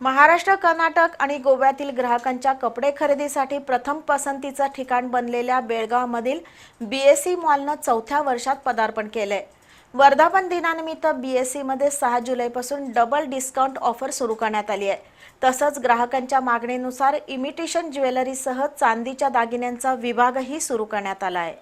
महाराष्ट्र कर्नाटक आणि गोव्यातील ग्राहकांच्या कपडे खरेदीसाठी प्रथम पसंतीचं ठिकाण बनलेल्या बेळगावमधील बी एस सी मॉलनं चौथ्या वर्षात पदार्पण केलंय. वर्धापन दिनानिमित्त बी एस सीमध्ये सहा जुलैपासून डबल डिस्काउंट ऑफर सुरू करण्यात आली आहे. तसंच ग्राहकांच्या मागणीनुसार इमिटेशन ज्वेलरीसह चांदीच्या दागिन्यांचा विभागही सुरू करण्यात आला आहे.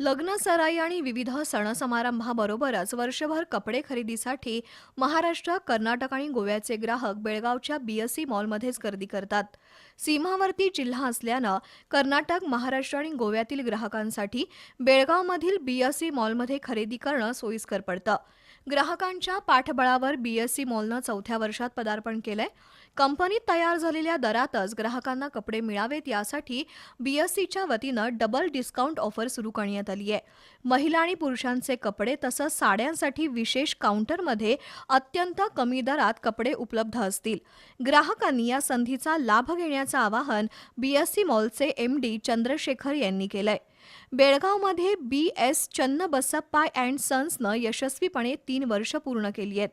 लग्न सराई आणि विविध सणसमारंभाबरोबरच वर्षभर कपडे खरेदीसाठी महाराष्ट्र कर्नाटक आणि गोव्याचे ग्राहक बेळगावच्या बीएससी मॉलमध्येच गर्दी करतात. सीमावर्ती जिल्हा असल्यानं कर्नाटक महाराष्ट्र आणि गोव्यातील ग्राहकांसाठी बेळगावमधील बीएससी मॉलमध्ये खरेदी करणं सोयीस्कर पडतं. ग्राहकांच्या पाठबळावर बीएससी मॉलनं चौथ्या वर्षात पदार्पण केलंय. कंपनीत तयार झालेल्या दरातच ग्राहकांना कपडे मिळावेत यासाठी बीएससीच्या वतीनं डबल डिस्काउंट ऑफर सुरू करण्यात आली आहे. महिला आणि पुरुषांचे कपडे तसंच साड्यांसाठी विशेष काउंटरमध्ये अत्यंत कमी दरात कपडे उपलब्ध असतील. ग्राहकांनी या संधीचा लाभ घेण्याचं आवाहन बीएससी मॉलचे एम डी चंद्रशेखर यांनी केलंय. बेळगावमध्ये बी एस चन्नबसप्पा अँड सन्सनं यशस्वीपणे तीन वर्ष पूर्ण केली आहेत.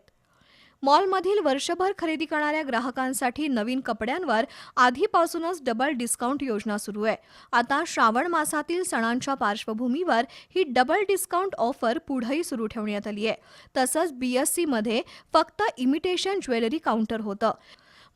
मॉलमधील वर्षभर खरेदी करणाऱ्या ग्राहकांसाठी नवीन कपड्यांवर आधीपासूनच डबल डिस्काउंट योजना सुरू आहे. आता श्रावण मासातील सणांच्या पार्श्वभूमीवर ही डबल डिस्काउंट ऑफर पुढेही सुरू ठेवण्यात आली आहे. तसंच बीएससीमध्ये फक्त इमिटेशन ज्वेलरी काउंटर होतं.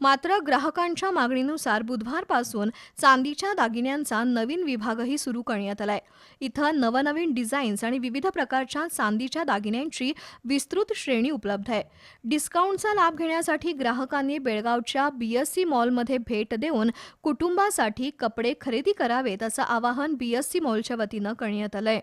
मात्र ग्राहकांच्या मागणीनुसार बुधवारपासून चांदीच्या दागिन्यांचा नवीन विभागही सुरू करण्यात आलाय. इथं नवनवीन डिझाईन्स आणि विविध प्रकारच्या चांदीच्या दागिन्यांची विस्तृत श्रेणी उपलब्ध आहे. डिस्काउंटचा लाभ घेण्यासाठी ग्राहकांनी बेळगावच्या बीएससी मॉलमध्ये भेट देऊन कुटुंबासाठी कपडे खरेदी करावेत असं आवाहन बीएससी मॉलच्या वतीनं करण्यात आलंय.